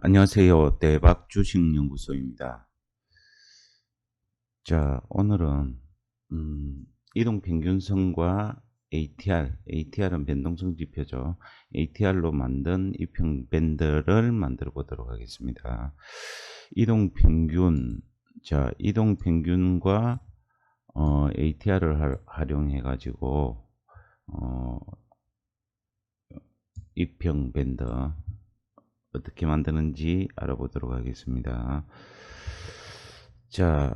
안녕하세요. 대박 주식 연구소입니다. 자, 오늘은 음, 이동 평균선과 ATR, ATR은 변동성 지표죠. ATR로 만든 이평 밴드를 만들어 보도록 하겠습니다. 이동 평균, 자, 이동 평균과 어, ATR을 활용해 가지고 어, 이평 밴드 어떻게 만드는지 알아보도록 하겠습니다. 자,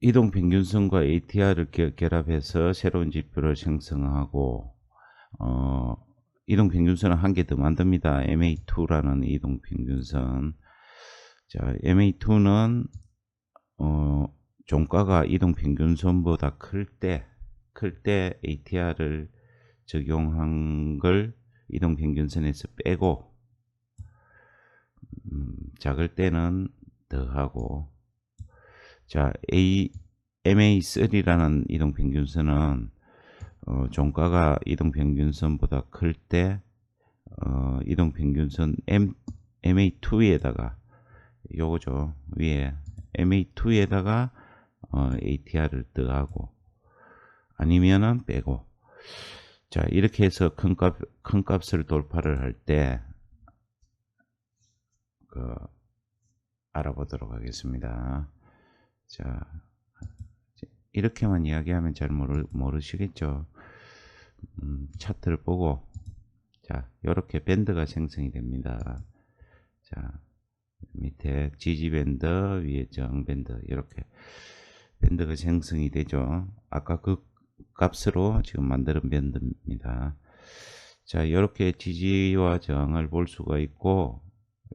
이동 평균선과 ATR을 결합해서 새로운 지표를 생성하고 어, 이동 평균선을 한 개 더 만듭니다. MA2라는 이동 평균선. 자, MA2는 어, 종가가 이동 평균선보다 클 때, 클 때 ATR을 적용한 걸 이동 평균선에서 빼고 음, 작을 때는 더하고. 자 A MA3라는 이동 평균선은 어, 종가가 이동 평균선보다 클 때 어, 이동 평균선 M MA2에다가 요거죠. 위에 MA2에다가 어, ATR을 더하고 아니면은 빼고 자 이렇게 해서 큰 값 큰 값을 돌파를 할 때 그 알아보도록 하겠습니다. 자 이렇게만 이야기하면 잘 모르, 모르시겠죠. 음, 차트를 보고 자 이렇게 밴드가 생성이 됩니다. 자 밑에 지지 밴드 위에 정 밴드 이렇게 밴드가 생성이 되죠. 아까 그 값으로 지금 만드는 밴드입니다. 자, 이렇게 지지와 저항을 볼 수가 있고,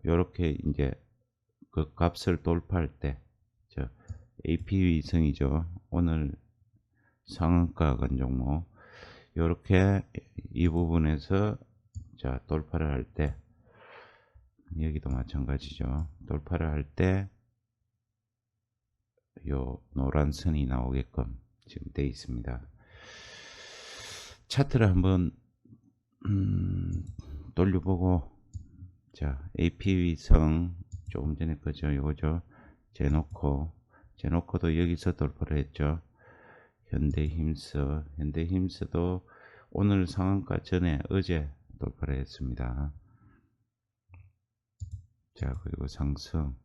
이렇게 이제 그 값을 돌파할 때, 저 AP 위성이죠. 오늘 상한가 간 종목, 이렇게 이 부분에서 자 돌파를 할 때, 여기도 마찬가지죠. 돌파를 할 때, 요 노란 선이 나오게끔 지금 되어 있습니다. 차트를 한번 음, 돌려보고 자 AP 위성 조금 전에 거죠. 이거죠. 제노코 제노코도 여기서 돌파를 했죠. 현대힘스 현대힘스도 오늘 상한가 전에 어제 돌파를 했습니다. 자 그리고 상승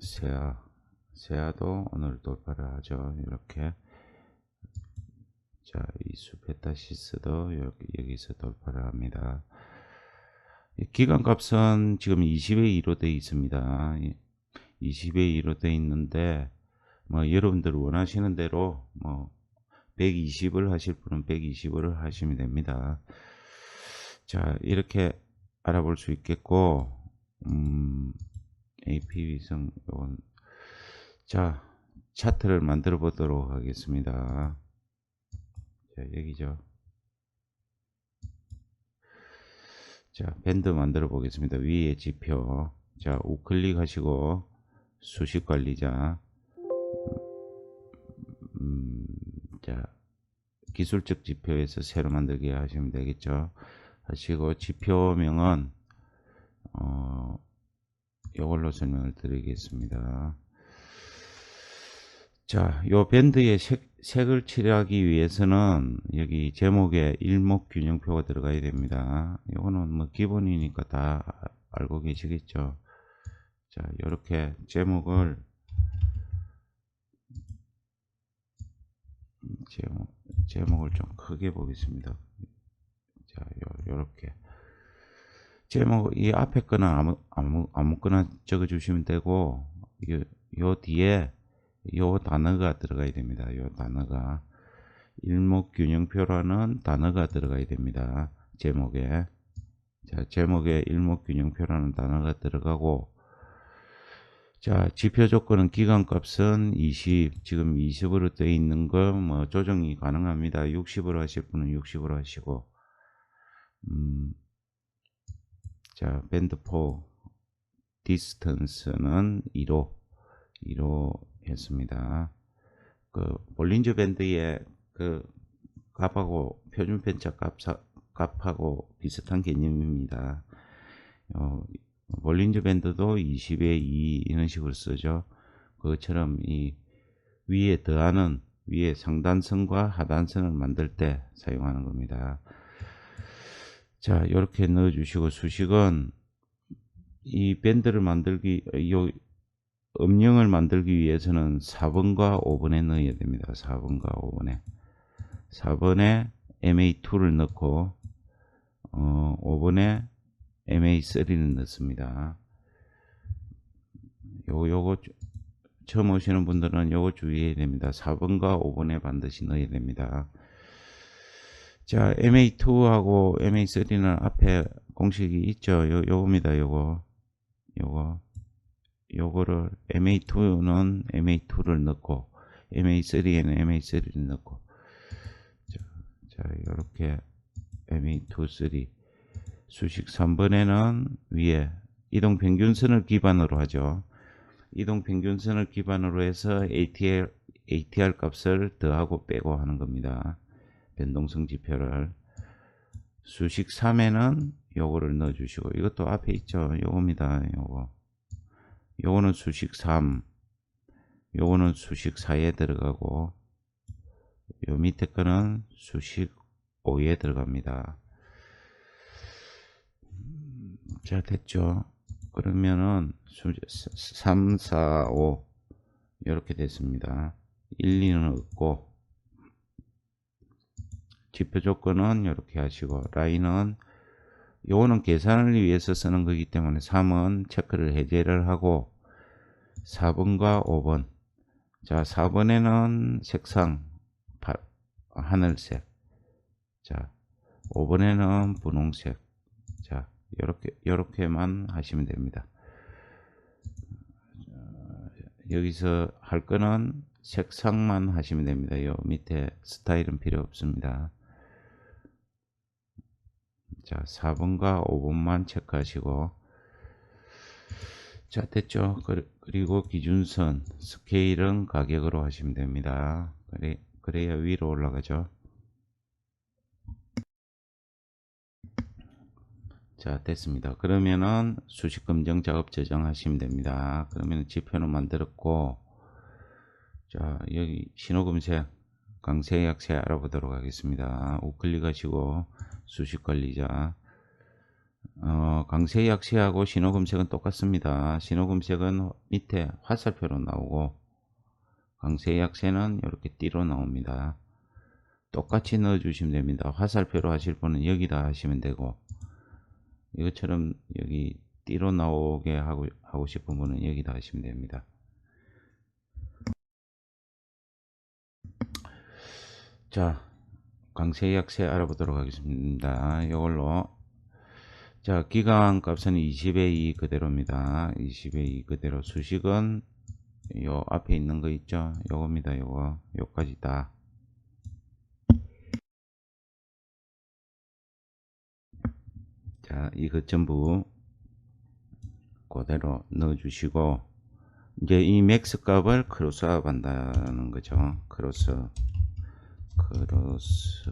세아 세아도 오늘 돌파를 하죠 이렇게 자, 이수 베타시스도 여기, 여기서 돌파를 합니다. 기간값은 지금 20의 2로 되어 있습니다. 20의 2로 되어 있는데, 뭐, 여러분들 원하시는 대로, 뭐, 120을 하실 분은 120을 하시면 됩니다. 자, 이렇게 알아볼 수 있겠고, 음, AP 위성, 요건, 자, 차트를 만들어 보도록 하겠습니다. 자, 여기죠. 자, 밴드 만들어 보겠습니다. 위에 지표. 자, 우클릭 하시고, 수식 관리자. 음, 자, 기술적 지표에서 새로 만들기 하시면 되겠죠. 하시고, 지표명은, 어, 이걸로 설명을 드리겠습니다. 자, 요 밴드의 색, 색을 칠하기 위해서는 여기 제목에 일목균형표가 들어가야 됩니다. 요거는 뭐 기본이니까 다 알고 계시겠죠. 자, 이렇게 제목을 제목, 제목을 좀 크게 보겠습니다. 자, 요, 요렇게 제목 이 앞에 거나 아무 아무 아무거나 적어 주시면 되고 요, 요 뒤에 요 단어가 들어가야 됩니다. 요 단어가 일목균형표라는 단어가 들어가야 됩니다. 제목에 자 제목에 일목균형표라는 단어가 들어가고 자 지표 조건은 기간값은 20 지금 20으로 되어 있는 거 뭐 조정이 가능합니다. 60으로 하실 분은 60으로 하시고 음, 자 밴드 4 디스턴스는 2로 이루했습니다. 그 볼린저 밴드의 그 값하고 표준 편차 값, 값하고 비슷한 개념입니다. 어, 볼린저 밴드도 20에 2 이런 식으로 쓰죠. 그것처럼 이 위에 더하는 위에 상단선과 하단선을 만들 때 사용하는 겁니다. 자, 이렇게 넣어 주시고 수식은 이 밴드를 만들기 요 음영을 만들기 위해서는 4번과 5번에 넣어야 됩니다. 4번과 5번에 4번에 MA2를 넣고 어, 5번에 MA3를 넣습니다. 요, 요거 처음 오시는 분들은 요거 주의해야 됩니다. 4번과 5번에 반드시 넣어야 됩니다. 자, MA2하고 MA3는 앞에 공식이 있죠. 요, 요겁니다. 요거. 요거. 요거를 MA2는 MA2를 넣고 MA3에는 MA3를 넣고 자, 자 요렇게 MA2, 3 수식 3번에는 위에 이동 평균선을 기반으로 하죠. 이동 평균선을 기반으로 해서 ATR, ATR 값을 더하고 빼고 하는 겁니다. 변동성 지표를 수식 3에는 요거를 넣어 주시고 이것도 앞에 있죠. 요겁니다. 요거 요거는 수식 3 요거는 수식 4에 들어가고 요 밑에 거는 수식 5에 들어갑니다. 자 됐죠. 그러면은 3, 4, 5 이렇게 됐습니다. 1, 2는 없고 지표 조건은 이렇게 하시고 라인은 요거는 계산을 위해서 쓰는 거기 때문에 3은 체크를 해제를 하고 4번과 5번. 자 4번에는 색상 파, 하늘색. 자 5번에는 분홍색. 자 이렇게 이렇게만 하시면 됩니다. 여기서 할 거는 색상만 하시면 됩니다. 요 밑에 스타일은 필요 없습니다 자 4번과 5번만 체크하시고. 자 됐죠. 그리고 기준선 스케일은 가격으로 하시면 됩니다. 그래, 그래야 위로 올라가죠. 자 됐습니다. 그러면은 수식 검정 작업 저장하시면 됩니다. 그러면 지표는 만들었고. 자 여기 신호 검색 강세 약세 알아보도록 하겠습니다. 우클릭 하시고 수식 관리자. 어, 강세 약세하고 신호 검색은 똑같습니다. 신호 검색은 밑에 화살표로 나오고 강세 약세는 이렇게 띠로 나옵니다. 똑같이 넣어 주시면 됩니다. 화살표로 하실 분은 여기다 하시면 되고 이것처럼 여기 띠로 나오게 하고, 하고 싶은 분은 여기다 하시면 됩니다. 자, 강세 약세 알아보도록 하겠습니다. 이걸로 자, 기간 값은 20의 2 그대로입니다. 20의 2 그대로 수식은 요 앞에 있는 거 있죠? 요겁니다. 요거 요까지 다 자, 이것 전부 그대로 넣어 주시고 이제 이 맥스 값을 크로스업 한다는 거죠. 크로스 크로스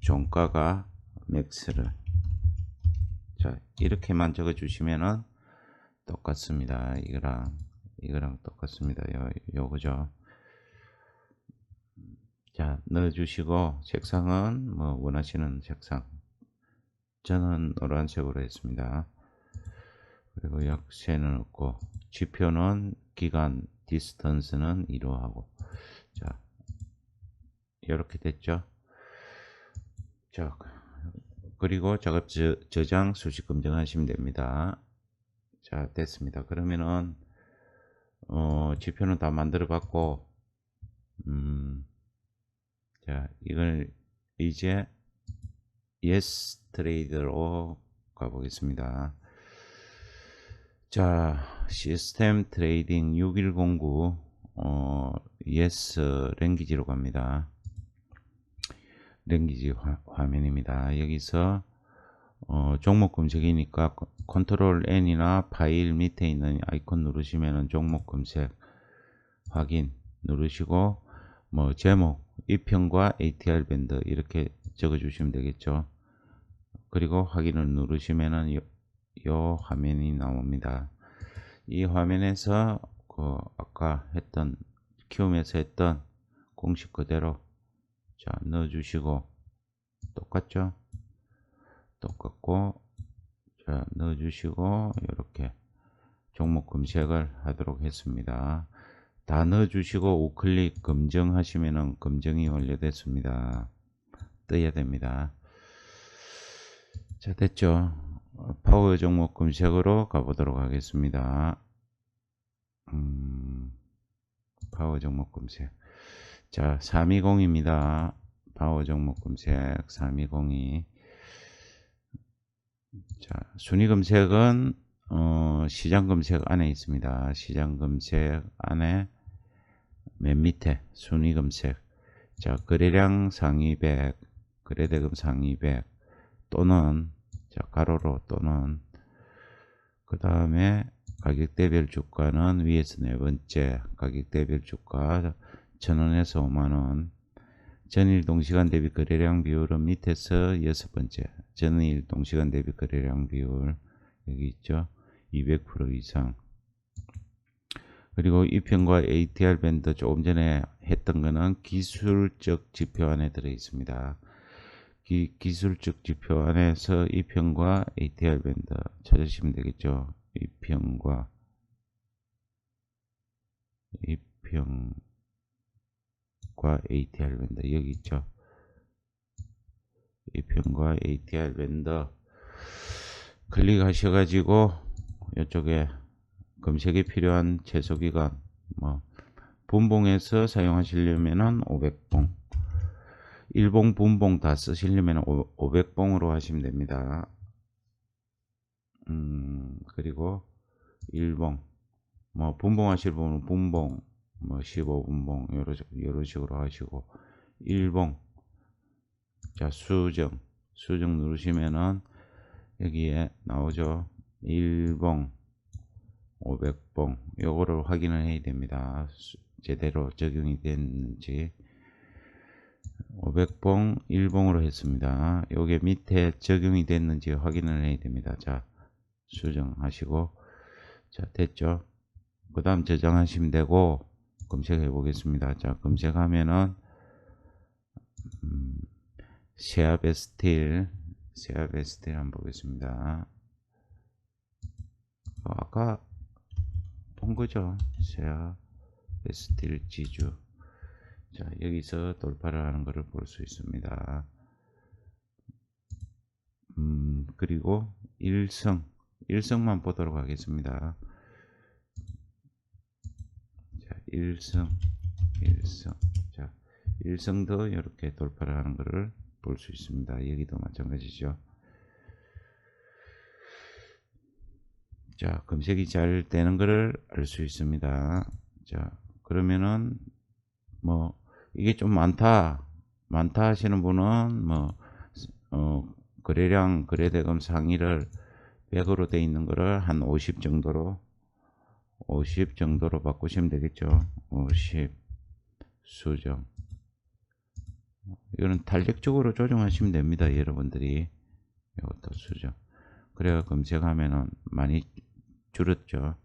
종가가 맥스를 자 이렇게만 적어 주시면은 똑같습니다. 이거랑 이거랑 똑같습니다. 요, 요거죠. 자 넣어 주시고 색상은 뭐 원하시는 색상 저는 노란색으로 했습니다. 그리고 약세는 없고 지표는 기간 디스턴스는 1로 하고 자 이렇게 됐죠. 자 그리고 작업 저, 저장 수식 검증하시면 됩니다. 자 됐습니다. 그러면은 어, 지표는 다 만들어 봤고 음, 자 이걸 이제 yes 트레이드로 가보겠습니다. 자, 시스템 트레이딩 6109 어, yes 랭귀지로 갑니다. 랭귀지 화, 면입니다 여기서 어, 종목 검색이니까 컨- 컨트롤 N이나 파일 밑에 있는 아이콘 누르시면은 종목 검색 확인 누르시고 뭐 제목, 입형과 ATR 밴드 이렇게 적어 주시면 되겠죠. 그리고 확인을 누르시면은 요, 요 화면이 나옵니다. 이 화면에서 그 아까 했던 키움에서 했던 공식 그대로 자 넣어 주시고 똑같죠? 똑같고 자 넣어 주시고 이렇게 종목 검색을 하도록 했습니다. 다 넣어 주시고 우클릭 검증하시면은 검증이 완료됐습니다. 떠야 됩니다. 자 됐죠? 어, 파워 종목 검색으로 가보도록 하겠습니다. 음, 파워 종목 검색. 자, 320입니다. 파워 종목 검색 320이. 자, 순위 검색은 어, 시장 검색 안에 있습니다. 시장 검색 안에 맨 밑에 순위 검색. 자, 거래량 상위 100, 거래대금 상위 100 또는 자, 가로로 또는 그 다음에 가격대별 주가는 위에서 네 번째 가격대별 주가 천원에서 5만원 전일 동시간 대비 거래량 비율은 밑에서 여섯 번째 전일 동시간 대비 거래량 비율 여기 있죠? 200% 이상. 그리고 이편과 ATR 밴드 조금 전에 했던 거는 기술적 지표 안에 들어 있습니다. 기, 기술적 지표 안에서 이편과 ATR 밴드 찾으시면 되겠죠? 이평과. 이평 과 ATR 밴드 여기 있죠. 이평과 ATR 밴드 클릭하셔가지고 이쪽에 검색이 필요한 최소 기간 뭐 분봉에서 사용하시려면은 500봉 일봉 분봉 다 쓰시려면 500봉으로 하시면 됩니다. 음, 그리고 일봉, 뭐, 분봉하실 분은 분봉, 뭐, 15분봉, 여러, 여러 식으로 하시고, 일봉, 자, 수정, 수정 누르시면은, 여기에 나오죠. 일봉, 500봉, 요거를 확인을 해야 됩니다. 수- 제대로 적용이 됐는지. 500봉 1봉으로 했습니다. 요게 밑에 적용이 됐는지 확인을 해야 됩니다. 자, 수정하시고 자 됐죠 그 다음 저장하시면 되고 검색해 보겠습니다. 자 검색하면은 음, 세아베 스틸 세아베 스틸 한번 보겠습니다. 어, 아까 본 거죠? 세아베 스틸 지주. 자 여기서 돌파를 하는 것을 볼 수 있습니다. 음 그리고 일성 일성만 보도록 하겠습니다. 자, 일성, 일성. 자, 일성도 이렇게 돌파를 하는 것을 볼 수 있습니다. 여기도 마찬가지죠. 자, 검색이 잘 되는 것을 알 수 있습니다. 자, 그러면은 뭐 이게 좀 많다, 많다 하시는 분은 뭐 어, 거래량 거래대금 상위를 100으로 돼 있는 거를 한 50 정도로 50 정도로 바꾸시면 되겠죠. 50 수정. 이거는 탄력적으로 조정하시면 됩니다 여러분들이. 이것도 수정. 그래야 검색하면은 많이 줄었죠.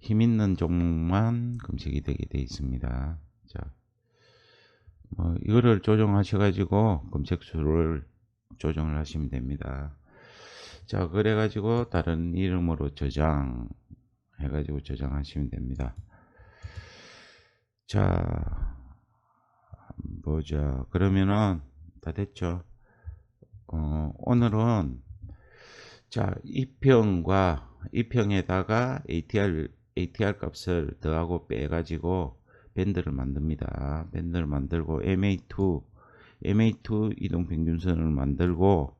힘 있는 종목만 검색이 되게 돼 있습니다. 자, 뭐 이거를 조정하셔 가지고 검색 수를 조정을 하시면 됩니다. 자, 그래가지고 다른 이름으로 저장 해가지고 저장하시면 됩니다. 자, 보자. 그러면은 다 됐죠. 어, 오늘은 자, 이평과 이평에다가 ATR ATR 값을 더하고 빼 가지고 밴드를 만듭니다. 밴드를 만들고 MA2 MA2 이동 평균선을 만들고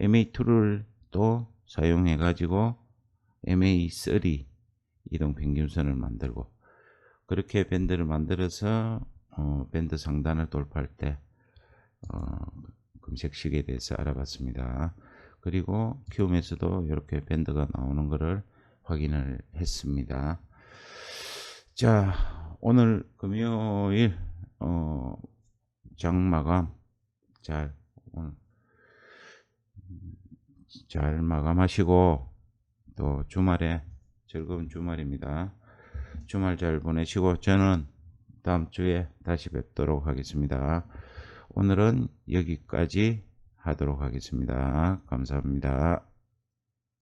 MA2를 또 사용해 가지고 MA3 이동 평균선을 만들고 그렇게 밴드를 만들어서 어, 밴드 상단을 돌파할 때 어, 검색식에 대해서 알아봤습니다. 그리고 키움에서도 이렇게 밴드가 나오는 것을 확인을 했습니다. 자, 오늘 금요일 어, 장마감 잘 오늘 잘 마감하시고 또 주말에 즐거운 주말입니다. 주말 잘 보내시고 저는 다음 주에 다시 뵙도록 하겠습니다. 오늘은 여기까지 하도록 하겠습니다. 감사합니다.